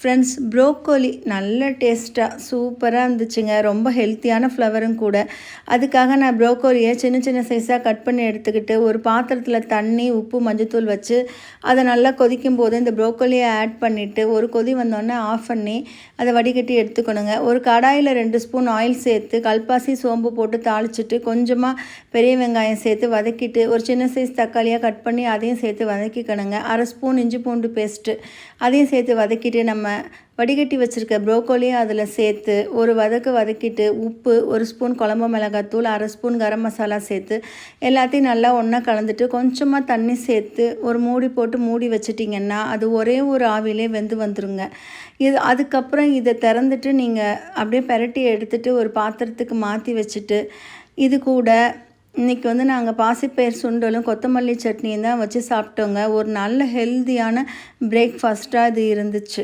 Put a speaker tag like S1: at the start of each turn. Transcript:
S1: Friends broccoli நல்ல டேஸ்ட்டாக சூப்பராக இருந்துச்சுங்க. ரொம்ப ஹெல்த்தியான ஃப்ளவரும் கூட. அதுக்காக நான் ப்ரோக்கோலியை சின்ன சின்ன சைஸாக கட் பண்ணி எடுத்துக்கிட்டு ஒரு பாத்திரத்தில் தண்ணி உப்பு மஞ்சத்தூள் வச்சு அதை நல்லா கொதிக்கும் போது இந்த ப்ரோக்கோலியை ஆட் பண்ணிவிட்டு ஒரு கொதி வந்தோடனே ஆஃப் பண்ணி அதை வடிகட்டி எடுத்துக்கணுங்க. ஒரு கடாயில் ரெண்டு ஸ்பூன் ஆயில் சேர்த்து கல்பாசி சோம்பு போட்டு தாளிச்சிட்டு கொஞ்சமாக பெரிய வெங்காயம் சேர்த்து வதக்கிட்டு ஒரு சின்ன சைஸ் தக்காளியாக கட் பண்ணி அதையும் சேர்த்து வதக்கிக்கணுங்க. அரை ஸ்பூன் இஞ்சி பூண்டு பேஸ்ட்டு அதையும் சேர்த்து வதக்கிட்டு நம்ம வடிகட்டி வச்சுருக்க ப்ரோக்கோலியும் அதில் சேர்த்து ஒரு வதக்கு வதக்கிட்டு உப்பு ஒரு ஸ்பூன் குழம்பு மிளகாத்தூள் அரை ஸ்பூன் கரம் மசாலா சேர்த்து எல்லாத்தையும் நல்லா ஒன்றா கலந்துட்டு கொஞ்சமாக தண்ணி சேர்த்து ஒரு மூடி போட்டு மூடி வச்சிட்டிங்கன்னா அது ஒரே ஒரு ஆவிலே வெந்து வந்துருங்க. இது அதுக்கப்புறம் இதை திறந்துட்டு நீங்கள் அப்படியே பெரட்டி எடுத்துட்டு ஒரு பாத்திரத்துக்கு மாற்றி வச்சுட்டு இது கூட இன்றைக்கி வந்து நாங்கள் பாசிப்பயிர் சுண்டலும் கொத்தமல்லி சட்னியும் தான் வச்சு சாப்பிட்டோங்க. ஒரு நல்ல ஹெல்த்தியான பிரேக்ஃபாஸ்ட்டாக இது இருந்துச்சு.